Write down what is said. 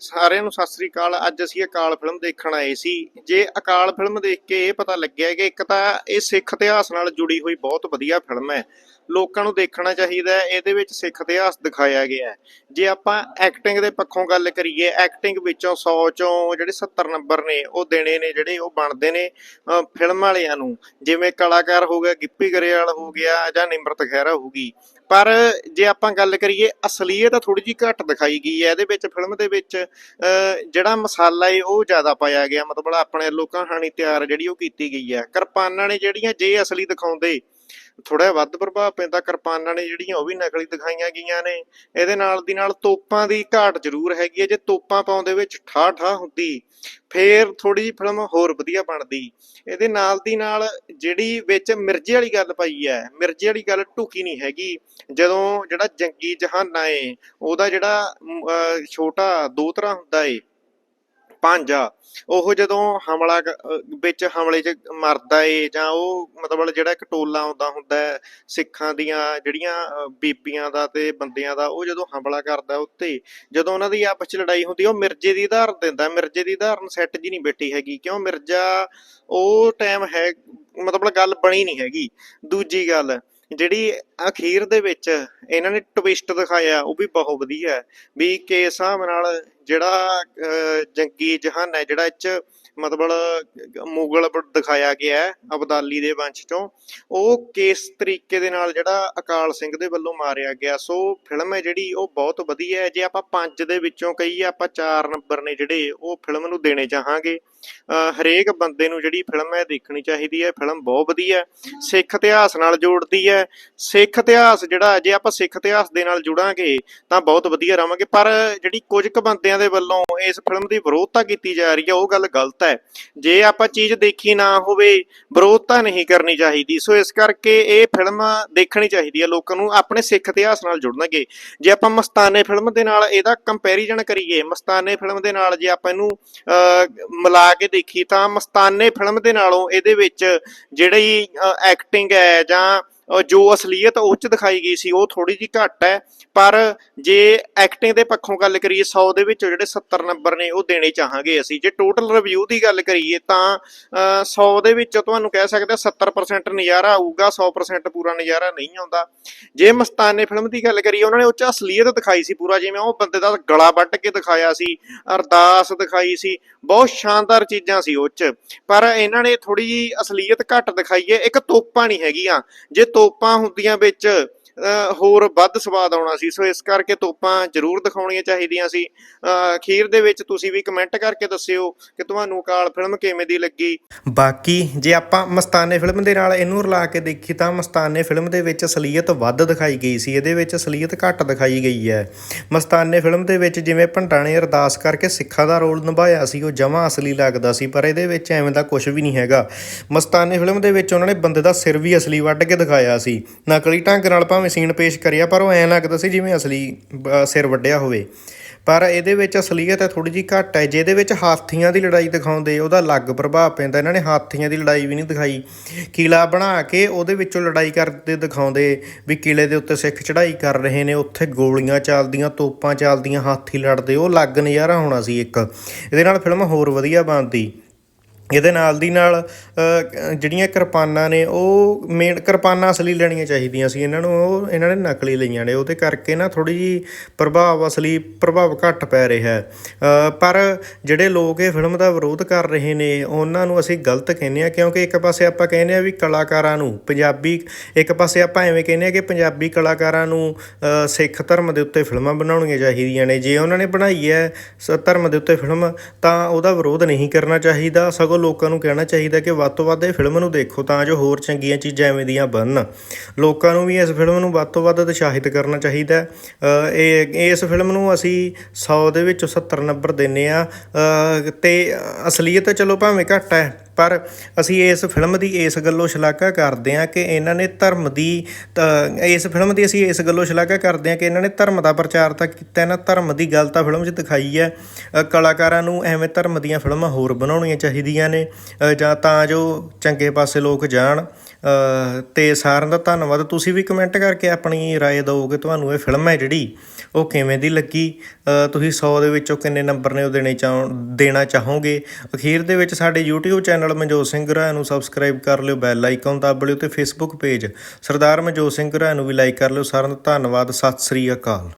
ਸਾਰਿਆਂ ਨੂੰ ਸਤਿ ਸ੍ਰੀ ਅਕਾਲ। ਅੱਜ ਅਸੀਂ ਅਕਾਲ ਫਿਲਮ ਦੇਖਣ ਆਏ ਸੀ। ਜੇ ਅਕਾਲ ਫਿਲਮ ਦੇਖ ਕੇ ਇਹ ਪਤਾ ਲੱਗਿਆ ਕਿ ਇੱਕ ਤਾਂ ਇਹ ਸਿੱਖ ਇਤਿਹਾਸ ਨਾਲ ਜੁੜੀ ਹੋਈ ਬਹੁਤ ਵਧੀਆ ਫਿਲਮ ਹੈ। ਲੋਕਾਂ ਨੂੰ ਦੇਖਣਾ ਚਾਹੀਦਾ ਹੈ, ਇਹਦੇ ਵਿੱਚ ਸਿੱਖ ਇਤਿਹਾਸ ਦਿਖਾਇਆ ਗਿਆ ਹੈ। ਜੇ ਆਪਾਂ ਐਕਟਿੰਗ ਦੇ ਪੱਖੋਂ ਗੱਲ ਕਰੀਏ ਐਕਟਿੰਗ ਵਿੱਚੋਂ 100 ਚੋਂ ਜਿਹੜੇ 70 ਨੰਬਰ ਨੇ, ਉਹ ਦੇਣੇ ਨੇ ਜਿਹੜੇ ਉਹ ਬਣਦੇ ਨੇ ਫਿਲਮ ਵਾਲਿਆਂ ਨੂੰ। ਜਿਵੇਂ ਕਲਾਕਾਰ ਹੋ ਗਿਆ, ਗਿੱਪੀ ਗਰੇਵਾਲ ਹੋ ਗਿਆ ਜਾਂ ਨਿਮਰਤ ਖਹਿਰਾ ਹੋ ਗਈ। ਪਰ ਜੇ ਆਪਾਂ ਗੱਲ ਕਰੀਏ, ਅਸਲੀਅਤ ਥੋੜੀ ਜਿਹੀ ਘੱਟ ਦਿਖਾਈ ਗਈ ਹੈ। ਇਹਦੇ ਵਿੱਚ ਫਿਲਮ ਦੇ ਵਿੱਚ, ਅਹ ਜਿਹੜਾ ਮਸਾਲਾ ਏ, ਉਹ ਜ਼ਿਆਦਾ ਪਾਇਆ ਗਿਆ। ਮਤਲਬ ਆਪਣੇ ਲੋਕਾਂ ਕਹਾਣੀ ਤਿਆਰ ਜਿਹੜੀ ਉਹ ਕੀਤੀ ਗਈ ਹੈ। ਕਿਰਪਾਨਾਂ ਨੇ ਜਿਹੜੀਆਂ ਜੇ ਅਸਲੀ ਦਿਖਾਉਂਦੇ ਥੋੜਾ ਵੱਧ ਪ੍ਰਭਾਵ ਪੈਂਦਾ ਕਿਰਪਾਨਾਂ ਨੇ ਜਿਹੜੀਆਂ ਉਹ ਵੀ ਨਕਲੀ ਦਿਖਾਈਆਂ ਗਈਆਂ ਨੇ। ਇਹਦੇ ਨਾਲ ਦੀ ਨਾਲ ਤੋਪਾਂ ਦੀ ਘਾਟ ਜ਼ਰੂਰ ਹੈਗੀ ਹੈ। ਜੇ ਤੋਪਾਂ ਪਾਉਂਦੇ ਵਿੱਚ ਠਾ ਠਾ ਹੁੰਦੀ ਫੇਰ ਥੋੜੀ ਜਿਹੀ ਫਿਲਮ ਹੋਰ ਵਧੀਆ ਬਣਦੀ। ਇਹਦੇ ਨਾਲ ਦੀ ਨਾਲ ਜਿਹੜੀ ਵਿੱਚ ਮਿਰਜ਼ੇ ਵਾਲੀ ਗੱਲ ਪਾਈ ਹੈ ਮਿਰਜ਼ੇ ਵਾਲੀ ਗੱਲ ਢੁਕੀ ਨਹੀਂ ਹੈਗੀ। ਜਦੋਂ ਜਿਹੜਾ ਜੰਗੀ ਜਹਾਨਾ ਏ ਉਹਦਾ ਜਿਹੜਾ ਮ, ਅਹ, ਛੋਟਾ ਦੋਤਰਾ ਹੁੰਦਾ ਏ ਭਾਂਜਾ ਉਹ ਜਦੋਂ ਹਮਲਾ ਵਿੱਚ ਹਮਲੇ 'ਚ ਮਰਦਾ ਏ ਜਾਂ ਉਹ ਮਤਲਬ ਜਿਹੜਾ ਇੱਕ ਟੋਲਾ ਆਉਂਦਾ ਹੁੰਦਾ ਸਿੱਖਾਂ ਦੀਆਂ ਜਿਹੜੀਆਂ ਬੀਬੀਆਂ ਦਾ ਤੇ ਬੰਦਿਆਂ ਦਾ, ਉਹ ਜਦੋਂ ਹਮਲਾ ਕਰਦਾ ਉੱਤੇ ਜਦੋਂ ਉਹਨਾਂ ਦੀ ਆਪਸ 'ਚ ਲੜਾਈ ਹੁੰਦੀ ਉਹ ਮਿਰਜ਼ੇ ਦੀ ਉਦਾਹਰਨ ਦਿੰਦਾ ਮਿਰਜ਼ੇ ਦੀ ਉਦਾਹਰਨ ਸੈੱਟ ਜੀ ਨਹੀਂ ਬੈਠੀ ਹੈਗੀ, ਕਿਉਂ? ਮਿਰਜ਼ਾ ਉਹ ਟਾਈਮ ਹੈ, ਮਤਲਬ ਗੱਲ ਬਣੀ ਨਹੀਂ ਹੈਗੀ। ਦੂਜੀ ਗੱਲ ਜਿਹੜੀ ਅਖੀਰ ਦੇ ਵਿੱਚ ਇਹਨਾਂ ਨੇ ਟਵਿਸਟ ਦਿਖਾਇਆ ਉਹ ਵੀ ਬਹੁਤ ਵਧੀਆ ਹੈ। ਵੀ ਕਿਸ ਹਿਸਾਬ ਨਾਲ ਜਿਹੜਾ ਅਹ, ਜੰਗੀ ਜਹਾਨ ਹੈ ਜਿਹੜਾ ਇਹ 'ਚ ਮਤਲਬ, ਮੁਗਲ ਦਿਖਾਇਆ ਗਿਆ ਹੈ ਅਬਦਾਲੀ ਦੇ ਵੰਸ਼ ਚੋਂ। ਉਹ ਕਿਸ ਤਰੀਕੇ ਦੇ ਨਾਲ ਜਿਹੜਾ ਅਕਾਲ ਸਿੰਘ ਦੇ ਵੱਲੋਂ ਮਾਰਿਆ ਗਿਆ, ਸੋ ਫਿਲਮ ਹੈ ਜਿਹੜੀ, ਉਹ ਬਹੁਤ ਵਧੀਆ ਹੈ। ਜੇ ਆਪਾਂ ਪੰਜ ਦੇ ਵਿੱਚੋਂ ਕਹੀਏ, ਆਪਾਂ ਚਾਰ ਨੰਬਰ ਨੇ ਜਿਹੜੇ, ਉਹ ਫਿਲਮ ਨੂੰ ਦੇਣੇ ਚਾਹਾਂਗੇ। ਹਰੇਕ ਬੰਦੇ ਨੂੰ ਜਿਹੜੀ ਫਿਲਮ ਹੈ, ਦੇਖਣੀ ਚਾਹੀਦੀ ਹੈ। ਫਿਲਮ ਬਹੁਤ ਵਧੀਆ ਸਿੱਖ ਇਤਿਹਾਸ ਨਾਲ ਜੋੜਦੀ ਹੈ। ਸਿੱਖ ਇਤਿਹਾਸ ਜਿਹੜਾ, ਜੇ ਆਪਾਂ ਸਿੱਖ ਇਤਿਹਾਸ ਦੇ ਨਾਲ ਜੁੜਾਂਗੇ, ਤਾਂ ਬਹੁਤ ਵਧੀਆ ਰਵਾਂਗੇ ਪਰ ਜਿਹੜੀ ਕੁਝ ਕੁ ਬੰਦਿਆਂ ਦੇ ਵੱਲੋਂ ਇਸ ਫਿਲਮ ਦੀ ਵਿਰੋਧਤਾ ਕੀਤੀ ਜਾ ਰਹੀ ਹੈ, ਉਹ ਗੱਲ ਗਲਤ ਹੈ। ਜੇ ਆਪਾਂ ਚੀਜ਼ ਦੇਖੀ ਨਾ ਹੋਵੇ ਵਿਰੋਧਤਾ ਨਹੀਂ ਕਰਨੀ ਚਾਹੀਦੀ। ਸੋ ਇਸ ਕਰਕੇ ਇਹ ਫਿਲਮ ਦੇਖਣੀ ਚਾਹੀਦੀ ਹੈ ਲੋਕਾਂ ਨੂੰ ਆਪਣੇ ਸਿੱਖ ਇਤਿਹਾਸ ਨਾਲ ਜੁੜਨਗੇ। ਜੇ ਆਪਾਂ ਮਸਤਾਨੇ ਫਿਲਮ ਦੇ ਨਾਲ ਇਹਦਾ ਕੰਪੈਰੀਜ਼ਨ ਕਰੀਏ ਮਸਤਾਨੇ ਫਿਲਮ ਦੇ ਨਾਲ ਜੇ ਆਪਾਂ ਇਹਨੂੰ ਅਹ, ਮਿਲਾ ਕੇ ਦੇਖੀ ਤਾਂ ਮਸਤਾਨੇ ਫਿਲਮ ਦੇ ਨਾਲੋਂ ਇਹਦੇ ਵਿੱਚ ਜਿਹੜੀ ਐਕਟਿੰਗ ਹੈ ਜਾਂ ਜੋ ਅਸਲੀਅਤ ਉਹ ਚ ਦਿਖਾਈ ਗਈ ਸੀ ਉਹ ਥੋੜੀ ਜਿਹੀ ਘੱਟ ਹੈ। ਪਰ ਜੇ ਐਕਟਿੰਗ ਦੇ ਪੱਖੋਂ ਗੱਲ ਕਰੀਏ 100 ਦੇ ਵਿੱਚੋਂ ਜਿਹੜੇ 70 ਨੰਬਰ ਨੇ ਉਹ ਦੇਣੇ ਚਾਹਾਂਗੇ ਅਸੀਂ। ਜੇ ਟੋਟਲ ਰਿਵਿਊ ਦੀ ਗੱਲ ਕਰੀਏ ਤਾਂ ਅਹ, 100 ਦੇ ਵਿੱਚ ਤੁਹਾਨੂੰ ਕਹਿ ਸਕਦੇ ਹਾਂ 70% ਨਜ਼ਾਰਾ ਆਊਗਾ 100% ਪੂਰਾ ਨਜ਼ਾਰਾ ਨਹੀਂ ਆਉਂਦਾ। ਜੇ ਮਸਤਾਨੇ ਫਿਲਮ ਦੀ ਗੱਲ ਕਰੀਏ ਉਹਨਾਂ ਨੇ ਉਹ ਚ ਅਸਲੀਅਤ ਦਿਖਾਈ ਸੀ ਪੂਰਾ ਜਿਵੇਂ ਉਹ ਬੰਦੇ ਦਾ ਗਲਾ ਵੱਢ ਕੇ ਦਿਖਾਇਆ ਸੀ ਅਰਦਾਸ ਦਿਖਾਈ ਸੀ ਬਹੁਤ ਸ਼ਾਨਦਾਰ ਚੀਜ਼ਾਂ ਸੀ ਉਹ ਚ। ਪਰ ਇਹਨਾਂ ਨੇ ਥੋੜੀ ਜਿਹੀ ਅਸਲੀਅਤ ਘੱਟ ਦਿਖਾਈ ਹੈ ਇੱਕ ਤੋਪਾਂ ਨਹੀਂ ਹੈਗੀਆਂ। ਜੇ ਤੋਪਾਂ ਹੁੰਦੀਆਂ ਵਿੱਚ ਹੋਰ ਵੱਧ ਸਵਾਦ ਆਉਣਾ ਸੀ। ਸੋ ਇਸ ਕਰਕੇ ਤੋਪਾਂ ਜ਼ਰੂਰ ਦਿਖਾਉਣੀਆਂ ਚਾਹੀਦੀਆਂ ਸੀ। ਅਖੀਰ ਦੇ ਵਿੱਚ ਤੁਸੀਂ ਵੀ ਕਮੈਂਟ ਕਰਕੇ ਦੱਸਿਓ ਕਿ ਤੁਹਾਨੂੰ ਕਾਲ ਫਿਲਮ ਕਿਵੇਂ ਦੀ ਲੱਗੀ। ਬਾਕੀ ਜੇ ਆਪਾਂ ਮਸਤਾਨੇ ਫਿਲਮ ਦੇ ਨਾਲ ਇਹਨੂੰ ਰਲਾ ਕੇ ਦੇਖੀ ਤਾਂ ਮਸਤਾਨੇ ਫਿਲਮ ਦੇ ਵਿੱਚ ਅਸਲੀਅਤ ਵੱਧ ਦਿਖਾਈ ਗਈ ਸੀ। ਇਹਦੇ ਵਿੱਚ ਸਲੀਅਤ ਘੱਟ ਦਿਖਾਈ ਗਈ ਹੈ। ਮਸਤਾਨੇ ਫਿਲਮ ਦੇ ਵਿੱਚ ਜਿਵੇਂ ਭੰਡਾਂ ਨੇ ਅਰਦਾਸ ਕਰਕੇ ਸਿੱਖਾਂ ਦਾ ਰੋਲ ਨਿਭਾਇਆ ਸੀ, ਉਹ ਜਮਾਂ ਅਸਲੀ ਲੱਗਦਾ ਸੀ, ਪਰ ਇਹਦੇ ਵਿੱਚ ਐਵੇਂ ਦਾ ਕੁਝ ਵੀ ਨਹੀਂ ਹੈਗਾ। ਮਸਤਾਨੇ ਫਿਲਮ ਦੇ ਵਿੱਚ ਉਹਨਾਂ ਨੇ ਬੰਦੇ ਦਾ ਸਿਰ ਵੀ ਅਸਲੀ ਵੱਢ ਕੇ ਦਿਖਾਇਆ ਸੀ। ਨਕਲੀ ਢੰਗ ਨਾਲ ਭਾਵੇਂ ਸੀਨ ਪੇਸ਼ ਕਰਿਆ, ਪਰ ਉਹ ਐਂ ਲੱਗਦਾ ਸੀ ਜਿਵੇਂ ਅਸਲੀ ਸਿਰ ਵੱਢਿਆ ਹੋਵੇ। ਪਰ ਇਹਦੇ ਵਿੱਚ ਅਸਲੀਅਤ ਹੈ ਥੋੜੀ ਜਿਹੀ ਘੱਟ ਹੈ। ਜਿਹਦੇ ਵਿੱਚ ਹਾਥੀਆਂ ਦੀ ਲੜਾਈ ਦਿਖਾਉਂਦੇ, ਉਹਦਾ ਅਲੱਗ ਪ੍ਰਭਾਵ ਪੈਂਦਾ। ਇਹਨਾਂ ਨੇ ਹਾਥੀਆਂ ਦੀ ਲੜਾਈ ਵੀ ਨਹੀਂ ਦਿਖਾਈ। ਕਿਲਾ ਬਣਾ ਕੇ ਉਹਦੇ ਵਿੱਚੋਂ ਲੜਾਈ ਕਰਦੇ ਦਿਖਾਉਂਦੇ ਵੀ ਕਿਲੇ ਦੇ ਉੱਤੇ ਸਿੱਖ ਚੜ੍ਹਾਈ ਕਰ ਰਹੇ ਨੇ। ਉੱਥੇ ਗੋਲੀਆਂ ਚੱਲਦੀਆਂ, ਤੋਪਾਂ ਚੱਲਦੀਆਂ, ਹਾਥੀ ਲੜਦੇ। ਉਹ ਅਲੱਗ ਨਜ਼ਾਰਾ ਹੋਣਾ ਸੀ ਇੱਕ। ਇਹਦੇ ਨਾਲ ਫਿਲਮ ਹੋਰ ਵਧੀਆ ਬਣਦੀ। ਇਹਦੇ ਨਾਲ ਦੀ ਨਾਲ ਜਿਹੜੀਆਂ ਕਿਰਪਾਨਾਂ ਨੇ, ਉਹ ਮੇਨ ਕਿਰਪਾਨਾਂ ਅਸਲੀ ਲੈਣੀਆਂ ਚਾਹੀਦੀਆਂ ਸੀ। ਇਹਨਾਂ ਨੂੰ ਉਹ, ਇਹਨਾਂ ਨੇ ਨਕਲੀ ਲਈਆਂ ਨੇ। ਉਹਦੇ ਕਰਕੇ ਨਾ ਥੋੜੀ ਜੀ ਪ੍ਰਭਾਵ ਅਸਲੀ ਪ੍ਰਭਾਵ ਘੱਟ ਪੈ ਰਿਹਾ ਹੈ। ਪਰ ਜਿਹੜੇ ਲੋਕ ਇਹ ਫਿਲਮ ਦਾ ਵਿਰੋਧ ਕਰ ਰਹੇ ਨੇ, ਉਹਨਾਂ ਨੂੰ ਅਸੀਂ ਗਲਤ ਕਹਿੰਦੇ ਆ ਕਿਉਂਕਿ ਇੱਕ ਪਾਸੇ ਆਪਾਂ ਕਹਿੰਦੇ ਆ ਵੀ ਕਲਾਕਾਰਾਂ ਨੂੰ ਪੰਜਾਬੀ, ਇੱਕ ਪਾਸੇ ਆਪਾਂ ਐਵੇਂ ਕਹਿੰਦੇ ਆ ਕਿ ਪੰਜਾਬੀ ਕਲਾਕਾਰਾਂ ਨੂੰ ਸਿੱਖ ਧਰਮ ਦੇ ਉੱਤੇ ਫਿਲਮਾਂ ਬਣਾਉਣੀਆਂ ਚਾਹੀਦੀਆਂ ਨੇ। ਜੇ ਉਹਨਾਂ ਨੇ ਬਣਾਈ ਹੈ ਸ ਧਰਮ ਦੇ ਉੱਤੇ ਫਿਲਮ, ਤਾਂ ਉਹਦਾ ਵਿਰੋਧ ਨਹੀਂ ਕਰਨਾ ਚਾਹੀਦਾ। ਸਗੋਂ ਲੋਕਾਂ ਨੂੰ ਕਹਿਣਾ ਚਾਹੀਦਾ ਕਿ ਵੱਧ ਤੋਂ ਵੱਧ ਇਹ ਫਿਲਮ ਨੂੰ ਦੇਖੋ ਤਾਂ ਜੋ ਹੋਰ ਚੰਗੀਆਂ ਚੀਜ਼ਾਂ ਐਵੇਂ ਦੀਆਂ ਬਣਨ। ਲੋਕਾਂ ਨੂੰ ਵੀ ਇਸ ਫਿਲਮ ਨੂੰ ਵੱਧ ਤੋਂ ਵੱਧ ਉਤਸ਼ਾਹਿਤ ਕਰਨਾ ਚਾਹੀਦਾ। ਇਹ ਇਸ ਫਿਲਮ ਨੂੰ ਅਸੀਂ 100 ਦੇ ਵਿੱਚੋਂ 70 ਨੰਬਰ ਦਿੰਨੇ ਆ। ਤੇ ਅਸਲੀਅਤ ਚਲੋ ਭਾਵੇਂ ਘੱਟ ਹੈ ਪਰ ਅਸੀਂ ਇਸ ਫਿਲਮ ਦੀ ਇਸ ਗੱਲੋਂ ਸ਼ਲਾਘਾ ਕਰਦੇ ਹਾਂ ਕਿ ਇਹਨਾਂ ਨੇ ਧਰਮ ਦੀ ਇਸ ਫਿਲਮ ਦੀ ਅਸੀਂ ਇਸ ਗੱਲੋਂ ਸ਼ਲਾਘਾ ਕਰਦੇ ਹਾਂ ਕਿ ਇਹਨਾਂ ਨੇ ਧਰਮ ਦਾ ਪ੍ਰਚਾਰ ਤਾਂ ਕੀਤਾ ਨਾ ਧਰਮ ਦੀ ਗੱਲ ਤਾਂ ਫਿਲਮ 'ਚ ਦਿਖਾਈ ਹੈ। ਕਲਾਕਾਰਾਂ ਨੂੰ ਐਵੇਂ ਧਰਮ ਦੀਆਂ ਫਿਲਮਾਂ ਹੋਰ ਬਣਾਉਣੀਆਂ ਚਾਹੀਦੀਆਂ ਨੇ ਜਾਂ ਤਾਂ ਜੋ ਚੰਗੇ ਪਾਸੇ ਲੋਕ ਜਾਣ। ਤੇ ਸਾਰਿਆਂ ਦਾ ਧੰਨਵਾਦ ਤੁਸੀਂ ਵੀ ਕਮੈਂਟ ਕਰਕੇ ਆਪਣੀ رائے ਦਿਓਗੇ ਤੁਹਾਨੂੰ ਇਹ ਫਿਲਮ ਹੈ ਜਿਹੜੀ ਉਹ ਕਿਵੇਂ ਦੀ ਲੱਗੀ ਅ, ਤੁਸੀਂ 100 ਦੇ ਵਿੱਚੋਂ ਕਿੰਨੇ ਨੰਬਰ ਨੇ ਉਹ ਦੇਣੇ ਚਾਹੋ ਦੇਣਾ ਚਾਹੋਗੇ ਅਖੀਰ ਦੇ ਵਿੱਚ ਸਾਡੇ YouTube ਚੈਨਲ ਮਨਜੋਤ ਸਿੰਘ ਰਾਏ ਨੂੰ ਸਬਸਕ੍ਰਾਈਬ ਕਰ ਲਿਓ ਬੈਲ ਆਈਕਨ ਦਬ ਲਿਓ ਤੇ Facebook ਪੇਜ ਸਰਦਾਰ ਮਨਜੋਤ ਸਿੰਘ ਰਾਏ ਨੂੰ ਵੀ ਲਾਈਕ ਕਰ ਲਿਓ ਸਾਰਿਆਂ ਦਾ ਧੰਨਵਾਦ ਸਤਿ ਸ੍ਰੀ ਅਕਾਲ